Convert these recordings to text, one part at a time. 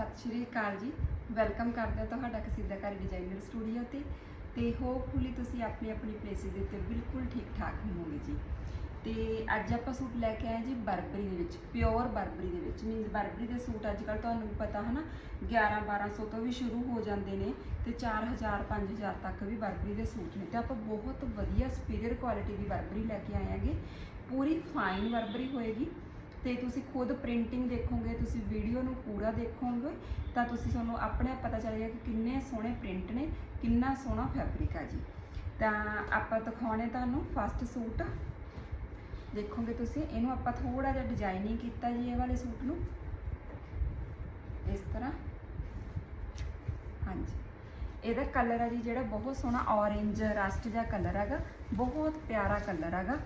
ਸਤਿ ਸ਼੍ਰੀ ਅਕਾਲ ਜੀ। ਵੈਲਕਮ ਕਰਦੇ ਹਾਂ ਤੁਹਾਡਾ ਕਸੀਦਾਕਾਰੀ ਡਿਜ਼ਾਈਨਰ ਸਟੂਡੀਓ ਤੇ। ਤੇ ਹੋਪਫੁਲੀ ਤੁਸੀਂ ਆਪਣੀ ਆਪਣੀ ਪਲੇਸਿਸ ਦੇ ਉੱਤੇ ਬਿਲਕੁਲ ਠੀਕ ਠਾਕ ਹੋਵੋਗੇ ਜੀ। ਤੇ ਅੱਜ ਆਪਾਂ ਸੂਟ ਲੈ ਕੇ ਆਏ ਜੀ ਬਰਬਰੀ ਦੇ ਵਿੱਚ ਪਿਓਰ ਬਰਬਰੀ ਦੇ ਵਿੱਚ। ਮੀਨਸ ਬਰਬਰੀ ਦੇ ਸੂਟ ਅੱਜ ਕੱਲ ਤੁਹਾਨੂੰ ਪਤਾ ਹੈ ਨਾ 11 1200 ਤੋਂ ਵੀ ਸ਼ੁਰੂ ਹੋ ਜਾਂਦੇ ਨੇ ਤੇ 4000 5000 ਤੱਕ ਵੀ ਬਰਬਰੀ ਦੇ ਸੂਟ ਨੇ। ਤੇ ਆਪਾਂ ਬਹੁਤ ਵਧੀਆ ਸੁਪੀਰੀਅਰ ਕੁਆਲਿਟੀ ਦੀ ਬਰਬਰੀ ਲੈ ਕੇ ਆਏ ਆਂਗੇ ਪੂਰੀ ਫਾਈਨ ਬਰਬਰੀ ਹੋਏਗੀ। ਤੇ ਤੁਸੀਂ ਖੁਦ ਪ੍ਰਿੰਟਿੰਗ ਦੇਖੋਗੇ, ਤੁਸੀਂ ਵੀਡੀਓ ਨੂੰ ਪੂਰਾ ਦੇਖੋਗੇ, ਤਾਂ ਤੁਸੀਂ ਤੁਹਾਨੂੰ ਆਪਣੇ ਆਪ ਪਤਾ ਚੱਲੇਗਾ ਕਿ ਕਿੰਨੇ ਸੋਹਣੇ ਪ੍ਰਿੰਟ ਨੇ, ਕਿੰਨਾ ਸੋਹਣਾ ਫੈਬਰਿਕ ਆ ਜੀ। ਤਾਂ ਆਪਾਂ ਦਿਖਾਉਣੇ ਤੁਹਾਨੂੰ ਫਸਟ ਸੂਟ। ਦੇਖੋਗੇ ਤੁਸੀਂ, ਇਹਨੂੰ ਆਪਾਂ ਥੋੜਾ ਜਿਹਾ ਡਿਜ਼ਾਈਨਿੰਗ ਕੀਤਾ ਜੀ ਇਹ ਵਾਲੇ ਸੂਟ ਨੂੰ। ਇਸ ਤਰ੍ਹਾਂ। ਹਾਂਜੀ। ਇਹਦਾ ਕਲਰ ਆ ਜੀ ਜਿਹੜਾ ਬਹੁਤ ਸੋਹਣਾ ਔਰੇਂਜ ਰਸਟ ਜਿਹਾ ਕਲਰ ਹੈਗਾ, ਬਹੁਤ ਪਿਆਰਾ ਕਲਰ ਹੈਗਾ।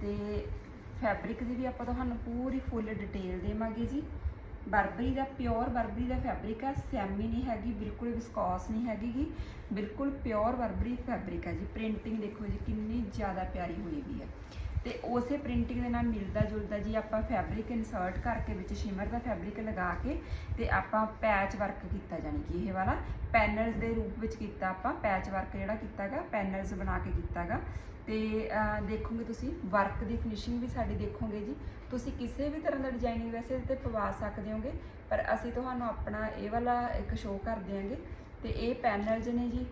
ਤੇ ਫੈਬਰਿਕ ਦੀ ਵੀ ਆਪਾਂ ਤੁਹਾਨੂੰ ਪੂਰੀ ਫੁੱਲ ਡਿਟੇਲ ਦੇਵਾਂਗੇ ਜੀ। ਬਰਬਰੀ ਦਾ, ਪਿਓਰ ਬਰਬਰੀ ਦਾ ਫੈਬਰਿਕ ਆ ਸੈਮੀ ਨਹੀਂ ਹੈਗੀ, ਬਿਲਕੁਲ ਵਿਸਕੋਸ ਨਹੀਂ ਹੈਗੀ ਗੀ, ਬਿਲਕੁਲ ਪਿਓਰ ਬਰਬਰੀ ਫੈਬਰਿਕ ਹੈ ਜੀ। ਪ੍ਰਿੰਟਿੰਗ ਦੇਖੋ ਜੀ, ਕਿੰਨੀ ਜ਼ਿਆਦਾ ਪਿਆਰੀ ਹੋਈ ਵੀ ਹੈ। ਤੇ ਉਸੇ ਪ੍ਰਿੰਟਿੰਗ ਦੇ ਨਾਲ ਮਿਲਦਾ ਜੁਲਦਾ ਜੀ ਆਪਾਂ ਫੈਬਰਿਕ ਇਨਸਰਟ ਕਰਕੇ ਵਿੱਚ ਸ਼ਿਮਰ ਦਾ ਫੈਬਰਿਕ ਲਗਾ ਕੇ ਤੇ ਆਪਾਂ ਪੈਚ ਵਰਕ ਕੀਤਾ ਜਾਨੀ ਕਿ ਇਹ ਵਾਲਾ। ਪੈਨਲਸ ਦੇ ਰੂਪ ਵਿੱਚ ਕੀਤਾ ਆਪਾਂ, ਪੈਚ ਵਰਕ ਜਿਹੜਾ ਕੀਤਾਗਾ ਪੈਨਲਸ ਬਣਾ ਕੇ ਕੀਤਾਗਾ ਤੇ ਦੇਖੋਗੇ ਤੁਸੀਂ, ਵਰਕ ਦੀ ਫਿਨਿਸ਼ਿੰਗ ਵੀ ਸਾਡੀ ਦੇਖੋਗੇ ਜੀ। ਤੁਸੀਂ ਕਿਸੇ ਵੀ ਤਰ੍ਹਾਂ ਦਾ ਡਿਜ਼ਾਈਨਿੰਗ ਵੈਸੇ ਤੇ ਪਵਾ ਸਕਦੇ ਹੋਗੇ, ਪਰ ਅਸੀਂ ਤੁਹਾਨੂੰ ਆਪਣਾ ਇਹ ਵਾਲਾ ਇੱਕ ਸ਼ੋਅ ਕਰ ਦਿਆਂਗੇ। ਤੇ ਇਹ ਪੈਨਲਸ ਨੇ ਜੀ,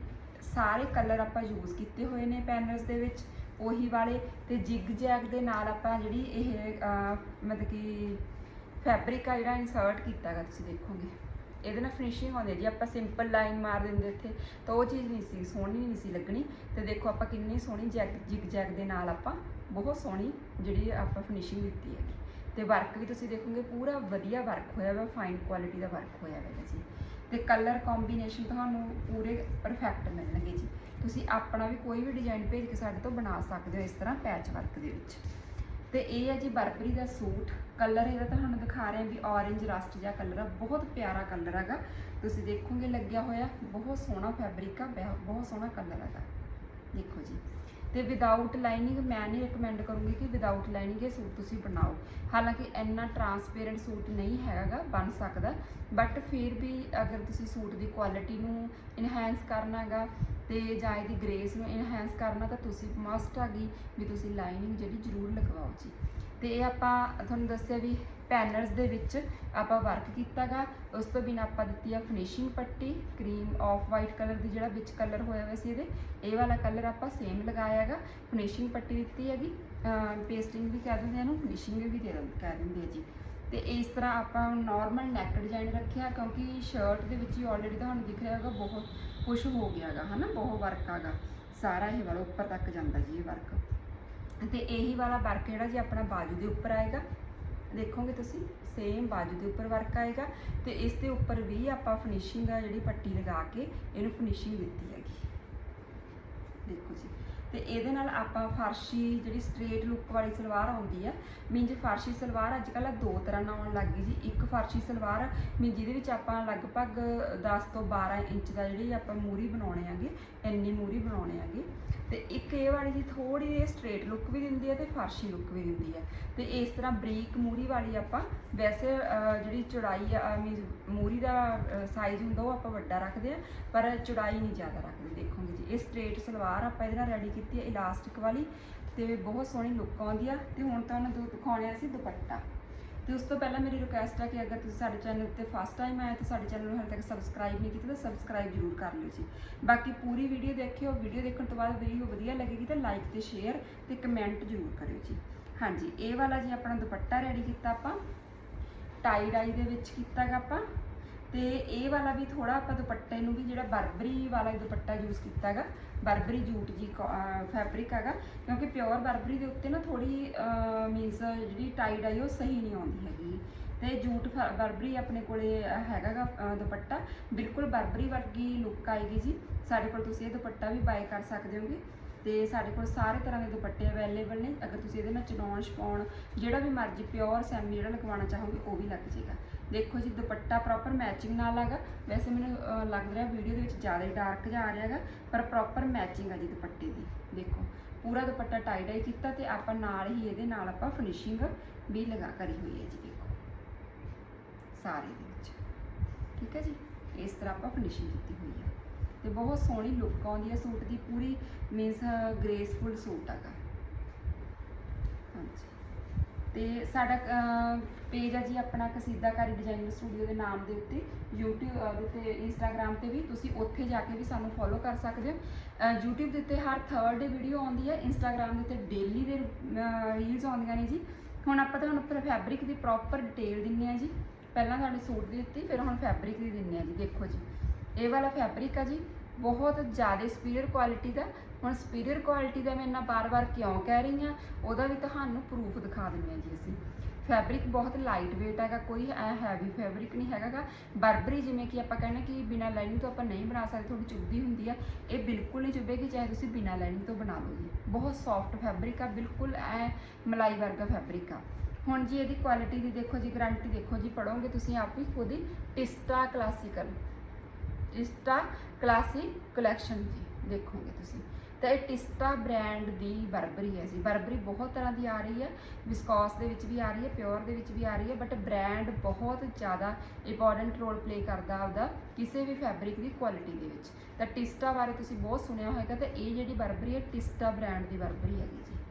ਸਾਰੇ ਕਲਰ ਆਪਾਂ ਯੂਜ਼ ਕੀਤੇ ਹੋਏ ਨੇ ਪੈਨਲਸ ਦੇ ਵਿੱਚ, ਉਹੀ ਵਾਲੇ ਤੇ ਜਿਗ ਜੈਗ ਦੇ ਨਾਲ ਆਪਾਂ ਜਿਹੜੀ ਇਹ ਮਤਲਬ ਕਿ ਫੈਬਰਿਕ ਆ ਜਿਹੜਾ ਇਨਸਰਟ ਕੀਤਾਗਾ ਤੁਸੀਂ ਦੇਖੋਗੇ। ਇਹਦੇ ਨਾਲ ਫਿਨਿਸ਼ਿੰਗ ਆਉਂਦੀ ਹੈ ਜੀ। ਆਪਾਂ ਸਿੰਪਲ ਲਾਈਨ ਮਾਰ ਦਿੰਦੇ ਇੱਥੇ, ਤਾਂ ਉਹ ਚੀਜ਼ ਨਹੀਂ ਸੀ, ਸੋਹਣੀ ਨਹੀਂ ਸੀ ਲੱਗਣੀ। ਤੇ ਦੇਖੋ ਆਪਾਂ ਕਿੰਨੀ ਸੋਹਣੀ ਜੈਕ, ਜਿਗ ਜੈਕ ਦੇ ਨਾਲ ਆਪਾਂ ਬਹੁਤ ਸੋਹਣੀ ਜਿਹੜੀ ਆਪਾਂ ਫਿਨਿਸ਼ਿੰਗ ਦਿੱਤੀ ਹੈਗੀ। ਤੇ ਵਰਕ ਵੀ ਤੁਸੀਂ ਦੇਖੋਗੇ, ਪੂਰਾ ਵਧੀਆ ਵਰਕ ਹੋਇਆ ਵਾ ਫਾਈਨ ਕੁਆਲਿਟੀ ਦਾ ਵਰਕ ਹੋਇਆ ਹੋਇਆ ਜੀ ਤੇ ਕਲਰ ਕੰਬੀਨੇਸ਼ਨ ਤੁਹਾਨੂੰ ਪੂਰੇ ਪਰਫੈਕਟ ਮਿਲਣਗੇ ਜੀ। ਤੁਸੀਂ ਆਪਣਾ ਵੀ ਕੋਈ ਵੀ ਡਿਜ਼ਾਈਨ ਭੇਜ ਕੇ ਸਾਡੇ ਤੋਂ ਬਣਾ ਸਕਦੇ ਹੋ ਇਸ ਤਰ੍ਹਾਂ ਪੈਚ ਵਰਕ ਦੇ ਵਿੱਚ। ਤੇ ਇਹ ਹੈ ਜੀ ਬਰਬਰੀ ਦਾ ਸੂਟ। ਕਲਰ ਇਹਦਾ ਤੁਹਾਨੂੰ ਦਿਖਾ ਰਹੇ ਹਾਂ ਵੀ orange ਰਸਟ ਜਿਹਾ ਕਲਰ ਆ। ਬਹੁਤ ਪਿਆਰਾ ਕਲਰ ਹੈਗਾ। ਤੁਸੀਂ ਦੇਖੋਗੇ ਲੱਗਿਆ ਹੋਇਆ, ਬਹੁਤ ਸੋਹਣਾ ਫੈਬਰਿਕ ਆ, ਬਹੁ- ਬਹੁਤ ਸੋਹਣਾ ਕਲਰ ਹੈਗਾ। ਦੇਖੋ ਜੀ। ਤੇ ਵਿਦਆਊਟ ਲਾਈਨਿੰਗ ਮੈਂ ਨਹੀਂ ਰეკਮੈਂਡ ਕਰੂੰਗੀ ਕਿ ਵਿਦਆਊਟ ਲਾਈਨਿੰਗ ਇਹ ਸੂਟ ਤੁਸੀਂ ਬਣਾਓ। ਹਾਲਾਂਕਿ ਇੰਨਾ ਟਰਾਂਸਪੇਰੈਂਟ ਸੂਟ ਨਹੀਂ ਹੈਗਾ, ਬਣ ਸਕਦਾ। ਬਟ ਫਿਰ ਵੀ ਅਗਰ ਤੁਸੀਂ ਸੂਟ ਦੀ ਕੁਆਲਿਟੀ ਨੂੰ ਇਨਹੈਂਸ ਕਰਨਾਗਾ ਤੇ ਜਾਂ ਇਹਦੀ ਗ੍ਰੇਸ ਨੂੰ ਇਨਹੈਂਸ ਕਰਨਾ ਤਾਂ ਤੁਸੀਂ ਮਸਟ ਆ ਗਈ ਵੀ ਤੁਸੀਂ ਲਾਈਨਿੰਗ ਜਿਹੜੀ ਜ਼ਰੂਰ ਲਗਵਾਓ ਜੀ। ਤੇ ਇਹ ਆਪਾਂ ਤੁਹਾਨੂੰ ਦੱਸਿਆ ਵੀ ਪੈਨਲਸ ਦੇ ਵਿੱਚ ਆਪਾਂ ਵਰਕ ਕੀਤਾਗਾ, ਉਸ ਤੋਂ ਬਿਨਾਂ ਆਪਾਂ ਦਿੱਤੀ ਆ ਫਿਨਿਸ਼ਿੰਗ ਪੱਟੀ ਕਰੀਮ ਆਫ ਵਾਈਟ ਕਲਰ ਦੀ ਜਿਹੜਾ ਵਿੱਚ ਕਲਰ ਹੋਇਆ ਹੋਇਆ ਸੀ ਇਹਦੇ, ਇਹ ਵਾਲਾ ਕਲਰ ਆਪਾਂ ਸੇਮ ਲਗਾਇਆਗਾ ਫਿਨਿਸ਼ਿੰਗ ਪੱਟੀ ਦਿੱਤੀ ਹੈਗੀ ਪੇਸਟਿੰਗ ਵੀ ਕਹਿ ਦਿੰਦੇ ਆ ਇਹਨੂੰ ਫਿਨਿਸ਼ਿੰਗ ਵੀ ਦੇ ਦਿੰਦੇ ਕਹਿ ਦਿੰਦੇ ਆ ਜੀ। ਤੇ ਇਸ ਤਰ੍ਹਾਂ ਆਪਾਂ ਨਾਰਮਲ ਨੈਕ ਡਿਜ਼ਾਈਨ ਰੱਖਿਆ ਕਿਉਂਕਿ ਸ਼ਰਟ ਦੇ ਵਿੱਚ ਹੀ ਆਲਰੇਡੀ ਤੁਹਾਨੂੰ ਦਿਖ ਰਿਹਾ ਹੋਗਾ ਬਹੁਤ ਕੁਛ ਹੋ ਗਿਆਗਾ, ਹਨਾ, ਬਹੁਤ ਵਰਕ ਆਗਾ। ਸਾਰਾ ਇਹ ਵਾਲਾ ਉੱਪਰ ਤੱਕ ਜਾਂਦਾ ਜੀ ਇਹ ਵਰਕ ਤੇ ਇਹੀ ਵਾਲਾ ਵਰਕ ਜਿਹੜਾ ਜੀ ਆਪਣਾ ਬਾਜੂ ਦੇ ਉੱਪਰ ਆਏਗਾ। ਦੇਖੋਗੇ ਤੁਸੀਂ ਸੇਮ ਬਾਜੂ ਦੇ ਉੱਪਰ ਵਰਕ ਆਏਗਾ ਤੇ ਇਸ ਦੇ ਉੱਪਰ ਵੀ ਆਪਾਂ ਫਿਨਿਸ਼ਿੰਗ ਆ ਜਿਹੜੀ ਪੱਟੀ ਲਗਾ ਕੇ ਇਹਨੂੰ ਫਿਨਿਸ਼ਿੰਗ ਦਿੱਤੀ ਹੈਗੀ। ਦੇਖੋ ਜੀ। ਤੇ ਇਹਦੇ ਨਾਲ ਆਪਾਂ ਫਰਸ਼ੀ ਜਿਹੜੀ ਸਟ੍ਰੇਟ ਲੁੱਕ ਵਾਲੀ ਸਲਵਾਰ ਆਉਂਦੀ ਆ ਮੀਨਜ ਫਰਸ਼ੀ ਸਲਵਾਰ ਅੱਜ ਕੱਲ੍ਹ ਦੋ ਤਰ੍ਹਾਂ ਨਾਲ ਆਉਣ ਲੱਗ ਗਈ ਜੀ। ਇੱਕ ਫਰਸ਼ੀ ਸਲਵਾਰ ਮੀਨ ਜਿਹਦੇ ਵਿੱਚ ਆਪਾਂ ਲਗਭਗ 10 ਤੋਂ 12 ਇੰਚ ਦਾ ਜਿਹੜੀ ਆਪਾਂ ਮੂਰੀ ਬਣਾਉਣੇ ਆਗੇ ਇੰਨੀ ਮੂਰੀ ਬਣਾਉਣੇ ਆਗੇ ਤੇ ਇੱਕ ਇਹ ਵਾਲੀ ਜੀ ਥੋੜੀ ਜਿਹੀ ਸਟ੍ਰੇਟ ਲੁੱਕ ਵੀ ਦਿੰਦੀ ਹੈ ਤੇ ਫਰਸ਼ੀ ਲੁੱਕ ਵੀ ਦਿੰਦੀ ਹੈ। ਤੇ ਇਸ ਤਰ੍ਹਾਂ ਬਰੀਕ ਮੂਰੀ ਵਾਲੀ ਆਪਾਂ ਵੈਸੇ ਜਿਹੜੀ ਚੌੜਾਈ ਆ ਮੀਨਸ ਮੂਰੀ ਦਾ ਸਾਈਜ਼ ਹੁੰਦਾ ਉਹ ਆਪਾਂ ਵੱਡਾ ਰੱਖਦੇ ਆ ਪਰ ਚੌੜਾਈ ਨਹੀਂ ਜ਼ਿਆਦਾ ਰੱਖਦੇ, ਦੇਖੋਗੇ ਜੀ। ਇਹ ਸਟ੍ਰੇਟ ਸਲਵਾਰ ਆਪਾਂ ਇਹਦੇ ਨਾਲ ਰੈਡੀ ਕੀਤੀ ਹੈ ਇਲਾਸਟਿਕ ਵਾਲੀ ਤੇ ਬਹੁਤ ਸੋਹਣੀ ਲੁੱਕ ਆਉਂਦੀ ਆ। ਤੇ ਹੁਣ ਤੁਹਾਨੂੰ ਦੋ ਦਿਖਾਉਣੇ ਸੀ ਦੁਪੱਟਾ। ਤੇ ਉਸ ਤੋਂ ਪਹਿਲਾਂ ਮੇਰੀ ਰਿਕੁਐਸਟ ਹੈ ਕਿ ਅਗਰ ਤੁਸੀਂ ਸਾਡੇ ਚੈਨਲ ਉੱਤੇ ਫਸਟ ਟਾਈਮ ਆਏ ਤਾਂ ਸਾਡੇ ਚੈਨਲ ਨੂੰ ਹਾਲੇ ਤੱਕ ਸਬਸਕ੍ਰਾਈਬ ਨਹੀਂ ਕੀਤਾ ਤਾਂ ਸਬਸਕ੍ਰਾਈਬ ਜ਼ਰੂਰ ਕਰ ਲਿਓ ਜੀ। ਬਾਕੀ ਪੂਰੀ ਵੀਡੀਓ ਦੇਖਿਓ ਵੀਡੀਓ ਦੇਖਣ ਤੋਂ ਬਾਅਦ ਵੀਡੀਓ ਵਧੀਆ ਲੱਗੇਗੀ ਤਾਂ ਲਾਈਕ ਤੇ ਸ਼ੇਅਰ ਤੇ ਕਮੈਂਟ ਜ਼ਰੂਰ ਕਰਿਓ ਜੀ। ਹਾਂਜੀ, ਇਹ ਵਾਲਾ ਜੀ ਆਪਣਾ ਦੁਪੱਟਾ ਰੈਡੀ ਕੀਤਾ ਆਪਾਂ। ਟਾਈ ਡਾਈ ਦੇ ਵਿੱਚ ਕੀਤਾਗਾ ਆਪਾਂ। ਤੇ ਇਹ ਵਾਲਾ ਵੀ ਥੋੜਾ ਆਪਾਂ ਦੁਪੱਟੇ ਨੂੰ ਵੀ ਜਿਹੜਾ ਬਰਬਰੀ ਵਾਲਾ ਦੁਪੱਟਾ ਯੂਜ਼ ਕੀਤਾਗਾ ਬਰਬਰੀ ਜੂਟ ਜੀ ਫੈਬਰਿਕ ਹੈਗਾ ਕਿਉਂਕਿ ਪਿਓਰ ਬਰਬਰੀ ਦੇ ਉੱਤੇ ਨਾ ਥੋੜੀ ਮੀਨਸ ਜਿਹੜੀ ਟਾਈ ਡਾਈ ਉਹ ਸਹੀ ਨਹੀਂ ਆਉਂਦੀ ਹੈਗੀ। ਤੇ ਜੂਟ ਫ- ਬਰਬਰੀ ਆਪਣੇ ਕੋਲੇ ਹੈਗਾਗਾ ਅਹ, ਦੁਪੱਟਾ। ਬਿਲਕੁਲ ਬਰਬਰੀ ਵਰਗੀ ਲੁੱਕ ਆਏਗੀ ਜੀ। ਸਾਡੇ ਕੋਲ ਤੁਸੀਂ ਇਹ ਦੁਪੱਟਾ ਵੀ ਬਾਏ ਕਰ ਸਕਦੇ ਹੋਗੇ। ਤੇ ਸਾਡੇ ਕੋਲ ਸਾਰੇ ਤਰ੍ਹਾਂ ਦੇ ਦੁਪੱਟੇ ਅਵੇਲੇਬਲ ਨੇ। ਅਗਰ ਤੁਸੀਂ ਇਹਦੇ ਨਾਲ ਚਨੌਨ ਛਪਾਉਣ ਜਿਹੜਾ ਵੀ ਮਰਜ਼ੀ ਪਿਓਰ ਸੈਮੀ ਜਿਹੜਾ ਲਗਵਾਉਣਾ ਚਾਹੋਗੇ ਉਹ ਵੀ ਲੱਗ ਜਾਏਗਾ। ਦੇਖੋ ਜੀ ਦੁਪੱਟਾ ਪ੍ਰੋਪਰ ਮੈਚਿੰਗ ਨਾਲ ਹੈਗਾ। ਵੈਸੇ ਮੈਨੂੰ ਅਹ, ਲੱਗ ਰਿਹਾ ਵੀਡੀਓ ਦੇ ਵਿੱਚ ਜ਼ਿਆਦਾ ਹੀ ਡਾਰਕ ਜਿਹਾ ਆ ਰਿਹਾ ਹੈਗਾ ਪਰ ਪ੍ਰੋਪਰ ਮੈਚਿੰਗ ਆ ਜੀ ਦੁਪੱਟੇ ਦੀ। ਦੇਖੋ ਪੂਰਾ ਦੁਪੱਟਾ ਟਾਈ ਡਾਈ ਕੀਤਾ ਤੇ ਆਪਾਂ ਨਾਲ ਹੀ ਇਹਦੇ ਨਾਲ ਆਪਾਂ ਫਿਨਿਸ਼ਿੰਗ ਵੀ ਲਗਾ ਕਰੀ ਹੋਈ ਹੈ ਜੀ ਦੇਖੋ। ਸਾਰੇ ਦੇ ਵਿੱਚ। ਠੀਕ ਹੈ ਜੀ? ਇਸ ਤਰ੍ਹਾਂ ਆਪਾਂ ਫਿਨਿਸ਼ਿੰਗ ਕੀਤੀ ਹੋਈ ਆ। ਤੇ ਬਹੁਤ ਸੋਹਣੀ ਲੁੱਕ ਆਉਂਦੀ ਹੈ ਸੂਟ ਦੀ ਪੂਰੀ ਮੀਨਸ ਗ੍ਰੇਸਫੁਲ ਸੂਟ ਹੈਗਾ। ਹਾਂਜੀ। ਤੇ ਸਾਡਾ ਪੇਜ ਹੈ ਜੀ ਆਪਣਾ ਕਸੀਦਾਕਾਰੀ ਡਿਜ਼ਾਈਨਰ ਸਟੂਡੀਓ ਦੇ ਨਾਮ ਦੇ ਉੱਤੇ YouTube ਅਹ, ਦੇ ਉੱਤੇ Instagram ਤੇ ਵੀ ਤੁਸੀਂ ਉੱਥੇ ਜਾ ਕੇ ਵੀ ਸਾਨੂੰ ਫੋਲੋ ਕਰ ਸਕਦੇ ਹੋ। ਅਹ, YouTube ਦੇ ਉੱਤੇ ਹਰ ਥਰਡ ਡੇ ਵੀਡੀਓ ਆਉਂਦੀ ਹੈ Instagram ਦੇ ਉੱਤੇ ਡੇਲੀ ਦੇ ਰੀਲਸ ਆਉਂਦੀਆਂ ਨੇ ਜੀ। ਹੁਣ ਆਪਾਂ ਤੁਹਾਨੂੰ ਉੱਪਰ ਫੈਬਰਿਕ ਦੀ ਪ੍ਰੋਪਰ ਡਿਟੇਲ ਦਿੰਨੇ ਆ ਜੀ। ਪਹਿਲਾਂ ਤੁਹਾਡੇ ਸੂਟ ਦੀ ਦਿੱਤੀ ਫਿਰ ਹੁਣ ਫੈਬਰਿਕ ਦੀ ਦਿੰਨੇ ਆ ਜੀ ਦੇਖੋ ਜੀ। ਇਹ ਵਾਲਾ ਫੈਬਰਿਕ ਆ ਜੀ ਬਹੁਤ ਜ਼ਿਆਦਾ ਸੁਪੀਰੀਅਰ ਕੁਆਲਿਟੀ ਦਾ। ਹੁਣ ਸੁਪੀਰੀਅਰ ਕੁਆਲਿਟੀ ਦਾ ਮੈਂ ਇੰਨਾ ਬਾਰ-ਬਾਰ ਕਿਉਂ ਕਹਿ ਰਹੀ ਹਾਂ, ਉਹਦਾ ਵੀ ਤੁਹਾਨੂੰ ਪ੍ਰੂਫ ਦਿਖਾ ਦਿੰਦੇ ਹਾਂ ਜੀ ਅਸੀਂ। ਫੈਬਰਿਕ ਬਹੁਤ ਲਾਈਟ weight ਹੈਗਾ, ਕੋਈ ਐ ਹੈਵੀ ਫੈਬਰਿਕ ਨਹੀਂ ਹੈਗਾਗਾ। ਬਰਬਰੀ ਜਿਵੇਂ ਕਿ ਆਪਾਂ ਕਹਿੰਦੇ ਕਿ ਬਿਨਾ ਲਾਈਨਿੰਗ ਤੋਂ ਆਪਾਂ ਨਹੀਂ ਬਣਾ ਸਕਦੇ ਥੋੜੀ ਚੁੱਭਦੀ ਹੁੰਦੀ ਆ। ਇਹ ਬਿਲਕੁਲ ਨਹੀਂ ਚੁੱਭੇਗੀ, ਚਾਹੇ ਤੁਸੀਂ ਬਿਨਾ ਲਾਈਨਿੰਗ ਤੋਂ ਬਣਾ ਲਓ ਜੀ। ਬਹੁਤ ਸੌਫਟ ਫੈਬਰਿਕ ਆ, ਬਿਲਕੁਲ ਐ ਮਲਾਈ ਵਰਗਾ ਫੈਬਰਿਕ ਆ। ਹੁਣ ਜੀ ਇਹਦੀ ਕੁਆਲਿਟੀ ਦੀ ਦੇਖੋ ਜੀ ਗਾਰੰਟੀ ਦੇਖੋ ਜੀ ਪੜੋਗੇ ਤੁਸੀਂ ਆਪ ਹੀ ਖੁਦ ਹੀ, ਟਿਸਟਾ ਕਲਾਸੀਕਲ ਟਿਸਟਾ ਕਲਾਸਿਕ ਕਲੈਕਸ਼ਨ ਜੀ ਦੇਖੋਗੇ ਤੁਸੀਂ। ਤਾਂ ਇਹ ਟਿਸਟਾ ਬ੍ਰਾਂਡ ਦੀ ਬਰਬਰੀ ਹੈ ਜੀ। ਬਰਬਰੀ ਬਹੁਤ ਤਰ੍ਹਾਂ ਦੀ ਆ ਰਹੀ ਹੈ। ਵਿਸਕੋਸ ਦੇ ਵਿੱਚ ਵੀ ਆ ਰਹੀ ਹੈ, ਪਿਓਰ ਦੇ ਵਿੱਚ ਵੀ ਆ ਰਹੀ ਹੈ ਬਟ ਬ੍ਰਾਂਡ ਬਹੁਤ ਜ਼ਿਆਦਾ ਇੰਪੋਰਟੈਂਟ ਰੋਲ ਪਲੇ ਕਰਦਾ ਆਪਦਾ ਕਿਸੇ ਵੀ ਫੈਬਰਿਕ ਦੀ ਕੁਆਲਿਟੀ ਦੇ ਵਿੱਚ। ਤਾਂ ਟਿਸਟਾ ਬਾਰੇ ਤੁਸੀਂ ਬਹੁਤ ਸੁਣਿਆ ਹੋਵੇਗਾ ਤਾਂ ਇਹ ਜਿਹੜੀ ਬਰਬਰੀ ਹੈ, ਟਿਸਟਾ ਬ੍ਰਾਂਡ ਦੀ ਬਰਬਰੀ ਹੈਗੀ ਜੀ।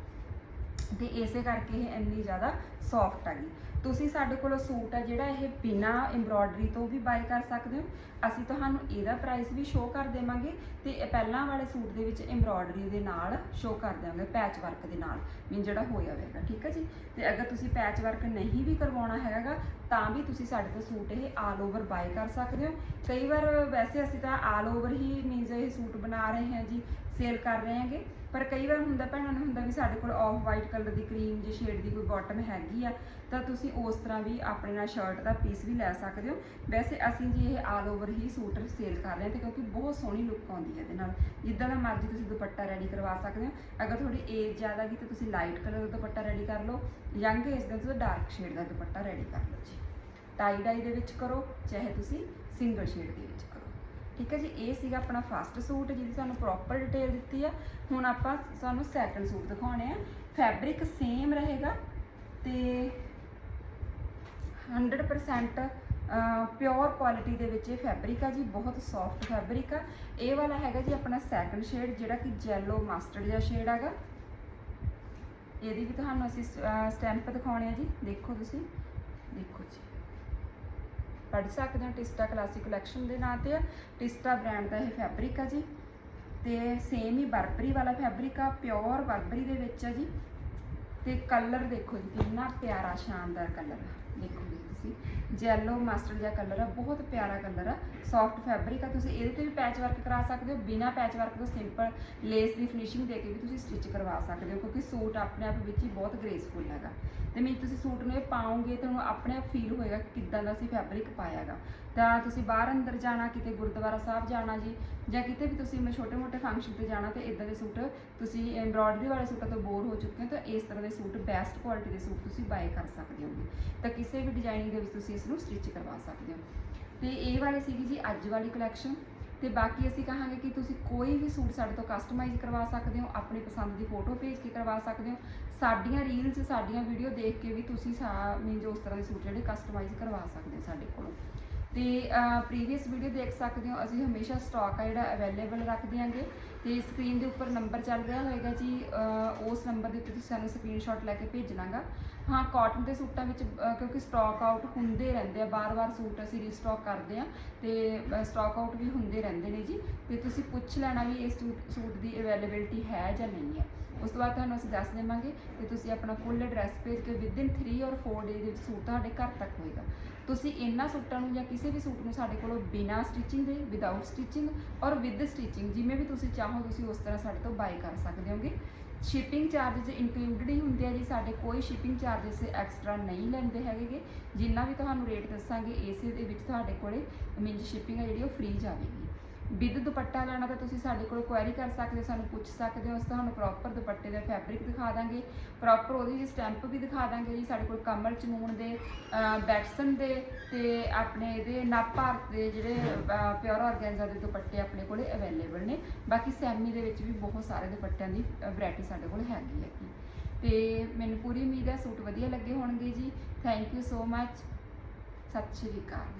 ਤੇ ਇਸੇ ਕਰਕੇ ਇਹ ਇੰਨੀ ਜ਼ਿਆਦਾ ਸੌਫਟ ਹੈਗੀ ਤੁਸੀਂ ਸਾਡੇ ਕੋਲੋਂ ਸੂਟ ਹੈ ਜਿਹੜਾ ਇਹ ਬਿਨਾ ਐਮਬ੍ਰੋਇਡਰੀ ਤੋਂ ਵੀ ਬਾਈ ਕਰ ਸਕਦੇ ਹੋ। ਅਸੀਂ ਤੁਹਾਨੂੰ ਇਹਦਾ ਪ੍ਰਾਈਸ ਵੀ ਸ਼ੋਅ ਕਰ ਦੇਵਾਂਗੇ ਤੇ ਇਹ ਪਹਿਲਾਂ ਵਾਲੇ ਸੂਟ ਦੇ ਵਿੱਚ ਐਮਬ੍ਰੋਇਡਰੀ ਦੇ ਨਾਲ ਸ਼ੋਅ ਕਰ ਦੇਵਾਂਗੇ ਪੈਚ ਵਰਕ ਦੇ ਨਾਲ। ਮੀਨ ਜਿਹੜਾ ਹੋਇਆ ਹੋਵੇਗਾ ਠੀਕ ਹੈ ਜੀ? ਤੇ ਅਗਰ ਤੁਸੀਂ ਪੈਚ ਵਰਕ ਨਹੀਂ ਵੀ ਕਰਵਾਉਣਾ ਹੈਗਾ, ਤਾਂ ਵੀ ਤੁਸੀਂ ਸਾਡੇ ਤੋਂ ਸੂਟ ਇਹ ਆਲ ਓਵਰ ਬਾਈ ਕਰ ਸਕਦੇ ਹੋ। ਕਈ ਵਾਰ ਵੈਸੇ ਅਸੀਂ ਤਾਂ ਆਲ ਓਵਰ ਹੀ ਮੀਨਸ ਇਹ ਸੂਟ ਬਣਾ ਰਹੇ ਹਾਂ ਜੀ ਸੇਲ ਕਰ ਰਹੇ ਹਾਂਗੇ। ਪਰ ਕਈ ਵਾਰ ਹੁੰਦਾ ਭੈਣਾਂ ਨੂੰ ਹੁੰਦਾ ਵੀ ਸਾਡੇ ਕੋਲ ਆਫ ਵਾਈਟ ਕਲਰ ਦੀ ਕਰੀਮ ਜੀ ਸ਼ੇਡ ਦੀ ਕੋਈ ਬਾਟਮ ਹੈਗੀ ਆ, ਤਾਂ ਤੁਸੀਂ ਉਸ ਤਰ੍ਹਾਂ ਵੀ ਆਪਣੇ ਨਾਲ ਸ਼ਰਟ ਦਾ ਪੀਸ ਵੀ ਲੈ ਸਕਦੇ ਹੋ। ਵੈਸੇ ਅਸੀਂ ਜੀ ਇਹ ਆਲ ਓਵਰ ਹੀ ਸੂਟ ਸੇਲ ਕਰ ਰਹੇ ਹਾਂ ਤੇ ਕਿਉਂਕਿ ਬਹੁਤ ਸੋਹਣੀ ਲੁੱਕ ਆਉਂਦੀ ਹੈ ਇਹਦੇ ਨਾਲ। ਜਿੱਦਾਂ ਦਾ ਮਰਜ਼ੀ ਤੁਸੀਂ ਦੁਪੱਟਾ ਰੈਡੀ ਕਰਵਾ ਸਕਦੇ ਹੋ। ਅਗਰ ਤੁਹਾਡੀ ਏਜ ਜ਼ਿਆਦਾ ਗਈ ਤਾਂ ਤੁਸੀਂ ਲਾਈਟ ਕਲਰ ਦਾ ਦੁਪੱਟਾ ਰੈਡੀ ਕਰ ਲਓ। ਯੰਗ ਏਜ ਦਾ ਤੁਸੀਂ ਡਾਰਕ ਸ਼ੇਡ ਦਾ ਦੁਪੱਟਾ ਰੈਡੀ ਕਰ ਲਓ ਜੀ। ਟਾਈ ਡਾਈ ਦੇ ਵਿੱਚ ਕਰੋ, ਚਾਹੇ ਤੁਸੀਂ ਸਿੰਗਲ ਸ਼ੇਡ ਦੇ ਵਿੱਚ ਕਰੋ। ਠੀਕ ਹੈ ਜੀ, ਇਹ ਸੀਗਾ ਆਪਣਾ ਫਸਟ ਸੂਟ ਜਿਹਦੀ ਸਾਨੂੰ ਪ੍ਰੋਪਰ ਡਿਟੇਲ ਦਿੱਤੀ ਆ। ਹੁਣ ਆਪਾਂ ਸਾਨੂੰ ਸੈਕੰਡ ਸੂਟ ਦਿਖਾਉਣੇ ਆ। ਫੈਬਰਿਕ ਸੇਮ ਰਹੇਗਾ ਤੇ 100% ਪਿਓਰ ਕੁਆਲਿਟੀ ਦੇ ਵਿੱਚ ਇਹ ਫੈਬਰਿਕ ਆ ਜੀ, ਬਹੁਤ ਸੌਫਟ ਫੈਬਰਿਕ ਆ। ਇਹ ਵਾਲਾ ਹੈਗਾ ਜੀ ਆਪਣਾ ਸੈਕੰਡ ਸ਼ੇਡ ਜਿਹੜਾ ਕਿ ਜੈਲੋ ਮਸਟਰਡ ਜਿਹਾ ਸ਼ੇਡ ਹੈਗਾ। ਇਹਦੀ ਵੀ ਤੁਹਾਨੂੰ ਅਸੀਂ ਸਟੈਂਪ ਦਿਖਾਉਣੇ ਆ ਜੀ। ਦੇਖੋ ਤੁਸੀਂ। ਦੇਖੋ ਜੀ। ਪੜ੍ਹ ਸਕਦੇ ਹੋ ਟਿਸਟਾ ਕਲਾਸਿਕ ਕਲੈਕਸ਼ਨ ਦੇ ਨਾਂ ਤੇ। ਆ ਟਿਸਟਾ ਬ੍ਰਾਂਡ ਦਾ ਇਹ ਫੈਬਰਿਕ ਆ ਜੀ। ਤੇ ਸੇਮ ਹੀ ਬਰਬਰੀ ਵਾਲਾ ਫੈਬਰਿਕ ਆ ਪਿਓਰ ਬਰਬਰੀ ਦੇ ਵਿੱਚ ਆ ਜੀ। ਤੇ ਕਲਰ ਦੇਖੋ ਜੀ, ਕਿੰਨਾ ਪਿਆਰਾ, ਸ਼ਾਨਦਾਰ ਕਲਰ ਦੇਖੋ ਜੀ ਤੁਸੀਂ। ਜੈਲੋ ਮਾਸਟਰ ਜਿਹਾ ਕਲਰ ਆ, ਬਹੁਤ ਪਿਆਰਾ ਕਲਰ ਆ ਸੌਫਟ ਫੈਬਰਿਕ ਆ, ਤੁਸੀਂ ਇਹਦੇ ਤੇ ਵੀ ਪੈਚ ਵਰਕ ਕਰਾ ਸਕਦੇ ਹੋ, ਬਿਨਾ ਪੈਚ ਵਰਕ ਤੋਂ ਸਿੰਪਲ ਲੇਸ ਦੀ ਫਿਨਿਸ਼ਿੰਗ ਦੇ ਕੇ ਵੀ ਤੁਸੀਂ ਸਟਿਚ ਕਰਵਾ ਸਕਦੇ ਹੋ, ਕਿਉਂਕਿ ਸੂਟ ਆਪਣੇ ਆਪ ਵਿੱਚ ਹੀ ਬਹੁਤ ਗ੍ਰੇਸਫੁਲ ਹੈਗਾ। ਤੇ ਮੈਂ ਤੁਸੀਂ ਸੂਟ ਨੂੰ ਇਹ ਪਾਉਂਗੇ ਤੁਹਾਨੂੰ ਆਪਣੇ ਆਪ ਫੀਲ ਹੋਏਗਾ ਕਿ ਕਿੱਦਾਂ ਦਾ ਅਸੀਂ ਫੈਬਰਿਕ ਪਾਇਆਗਾ ਤਾਂ ਤੁਸੀਂ ਬਾਹਰ ਅੰਦਰ ਜਾਣਾ, ਕਿਤੇ ਗੁਰਦੁਆਰਾ ਸਾਹਿਬ ਜਾਣਾ ਜੀ, ਜਾਂ ਕਿਤੇ ਵੀ ਤੁਸੀਂ ਛੋਟੇ ਮੋਟੇ ਫੰਕਸ਼ਨ ਤੇ ਜਾਣਾ, ਤੇ ਇਦਾਂ ਦੇ ਸੂਟ ਤੁਸੀਂ ਐਮਬ੍ਰੋਇਡਰੀ ਵਾਲੇ ਸੂਟਾਂ ਤੋਂ ਬੋਰ ਹੋ ਚੁੱਕੇ ਹੋ, ਤਾਂ ਇਸ ਤਰ੍ਹਾਂ ਦੇ ਸੂਟ ਬੈਸਟ ਕੁਆਲਿਟੀ ਦੇ ਸੂਟ ਤੁਸੀਂ ਬਾਏ ਕਰ ਸਕਦੇ ਹੋਗੇ। ਤਾਂ ਕਿਸੇ ਵੀ ਡਿਜ਼ਾਈਨਿੰਗ ਦੇ ਵਿੱਚ ਤੁਸੀਂ ਇਸ ਨੂੰ ਸਟਿਚ ਕਰਵਾ ਸਕਦੇ ਹੋ। ਤੇ ਇਹ ਵਾਲੀ ਸੀਗੀ ਜੀ ਅੱਜ ਵਾਲੀ ਕਲੈਕਸ਼ਨ ਤੇ ਬਾਕੀ ਅਸੀਂ ਕਹਾਂਗੇ ਕਿ ਤੁਸੀਂ ਕੋਈ ਵੀ ਸੂਟ ਸਾਡੇ ਤੋਂ ਕਸਟਮਾਈਜ਼ ਕਰਵਾ ਸਕਦੇ ਹੋ, ਆਪਣੀ ਪਸੰਦ ਦੀ ਫੋਟੋ ਭੇਜ ਕੇ ਕਰਵਾ ਸਕਦੇ ਹੋ। ਸਾਡੀਆਂ ਰੀਲਸ ਸਾਡੀਆਂ ਵੀਡੀਓ ਦੇਖ ਕੇ ਵੀ ਤੁਸੀਂ ਮੀਨਜ਼ ਉਸ ਤਰ੍ਹਾਂ ਦੇ ਸੂਟ ਜਿਹੜੇ ਕਸਟਮਾਈਜ਼ ਕਰਵਾ ਸਕਦੇ ਹੋ ਸਾਡੇ ਕੋਲੋਂ। ਤੇ ਪ੍ਰੀਵੀਅਸ ਵੀਡੀਓ ਦੇਖ ਸਕਦੇ ਹੋ, ਅਸੀਂ ਹਮੇਸ਼ਾ ਸਟਾਕ ਆ ਜਿਹੜਾ ਅਵੇਲੇਬਲ ਰੱਖਦੇ ਹਾਂਗੇ ਤੇ ਸਕਰੀਨ ਦੇ ਉੱਪਰ ਨੰਬਰ ਚੱਲ ਰਿਹਾ ਹੋਏਗਾ ਜੀ ਉਸ ਨੰਬਰ ਦੇ ਉੱਤੇ ਤੁਸੀਂ ਸਾਨੂੰ ਸਕਰੀਨਸ਼ਾਟ ਲੈ ਕੇ ਭੇਜਣਾਗਾ ਹਾਂ ਕਾਟਨ ਦੇ ਸੂਟਾਂ ਵਿੱਚ ਕਿਉਂਕਿ ਸਟਾਕ ਆਊਟ ਹੁੰਦੇ ਰਹਿੰਦੇ ਆ ਬਾਰ-ਬਾਰ ਸੂਟ ਅਸੀਂ ਰੀਸਟਾਕ ਕਰਦੇ ਆ ਤੇ ਸਟਾਕ ਆਊਟ ਵੀ ਹੁੰਦੇ ਰਹਿੰਦੇ ਨੇ ਜੀ। ਤੇ ਤੁਸੀਂ ਪੁੱਛ ਲੈਣਾ ਵੀ ਇਸ ਸੂਟ ਸੂਟ ਦੀ ਅਵੇਲੇਬਿਲਟੀ ਹੈ ਜਾਂ ਨਹੀਂ ਹੈ। ਉਸ ਤੋਂ ਬਾਅਦ ਤੁਹਾਨੂੰ ਅਸੀਂ ਦੱਸ ਦੇਵਾਂਗੇ ਤੇ ਤੁਸੀਂ ਆਪਣਾ ਫੁੱਲ ਐਡਰੈਸ ਭੇਜ ਕੇ ਵਿਦਿਨ 3 ਔਰ 4 ਡੇ ਦੇ ਵਿੱਚ ਸੂਟ ਤੁਹਾਡੇ ਘਰ ਤੱਕ ਹੋਏਗਾ। ਤੁਸੀਂ ਇਹਨਾਂ ਸੂਟਾਂ ਨੂੰ ਜਾਂ ਕਿਸੇ ਵੀ ਸੂਟ ਨੂੰ ਸਾਡੇ ਕੋਲੋਂ ਬਿਨਾ ਸਟਿਚਿੰਗ ਦੇ ਵਿਦਆਊਟ ਸਟਿਚਿੰਗ ਔਰ ਵਿਦ ਸਟਿਚਿੰਗ ਜਿਵੇਂ ਵੀ ਤੁਸੀਂ ਚਾਹੋ ਚਾਹੋ ਤੁਸੀਂ ਉਸ ਤਰ੍ਹਾਂ ਸਾਡੇ ਤੋਂ ਬਾਏ ਕਰ ਸਕਦੇ ਹੋਗੇ। ਸ਼ਿਪਿੰਗ ਚਾਰजेस ਇਨਕਲੂਡਡ ਹੀ ਹੁੰਦੇ ਆ ਜੀ, ਸਾਡੇ ਕੋਈ ਸ਼ਿਪਿੰਗ ਚਾਰजेस ਐਕਸਟਰਾ ਨਹੀਂ ਲੈਂਦੇ ਹੈਗੇਗੇ। ਜਿੰਨਾ ਵੀ ਤੁਹਾਨੂੰ ਰੇਟ ਦੱਸਾਂਗੇ, ਏਸੇ ਦੇ ਵਿੱਚ ਤੁਹਾਡੇ ਕੋਲੇ ਮੀਨਸ ਸ਼ਿਪਿੰਗ ਹੈ ਜਿਹੜੀ, ਉਹ ਫ੍ਰੀ ਜਾਵੇਗੀ। ਵਿਦ ਦੁਪੱਟਾ ਲੈਣਾ ਤਾਂ ਤੁਸੀਂ ਸਾਡੇ ਕੋਲ ਕੁਐਰੀ ਕਰ ਸਕਦੇ ਹੋ, ਸਾਨੂੰ ਪੁੱਛ ਸਕਦੇ ਹੋ, ਅਸੀਂ ਤੁਹਾਨੂੰ ਪ੍ਰੋਪਰ ਦੁਪੱਟੇ ਦਾ ਫੈਬਰਿਕ ਦਿਖਾ ਦਾਂਗੇ। ਪ੍ਰੋਪਰ ਉਹਦੀ ਸਟੈਂਪ ਵੀ ਦਿਖਾ ਦਾਂਗੇ ਜੀ, ਸਾਡੇ ਕੋਲ ਕਮਲ ਚਨੂਨ ਦੇ ਬੈਟਸਨ ਦੇ ਤੇ ਆਪਣੇ ਇਹਦੇ ਨਾਪਾਰ ਦੇ ਜਿਹੜੇ ਪਿਓਰ ਆਰਗੈਂਜ਼ਾ ਦੇ ਦੁਪੱਟੇ ਆਪਣੇ ਕੋਲੇ ਅਵੇਲੇਬਲ ਨੇ। ਬਾਕੀ ਸੈਮੀ ਦੇ ਵਿੱਚ ਵੀ ਬਹੁਤ ਸਾਰੇ ਦੁਪੱਟਿਆਂ ਦੀ ਵੈਰਾਈਟੀ ਸਾਡੇ ਕੋਲ ਹੈਗੀ ਹੈ ਤੇ ਮੈਨੂੰ ਪੂਰੀ ਉਮੀਦ ਹੈ ਸੂਟ ਵਧੀਆ ਲੱਗੇ ਹੋਣਗੇ ਜੀ। ਥੈਂਕ ਯੂ ਸੋ ਮੱਚ ਸਤਿ ਸ਼੍ਰੀ ਅਕਾਲ।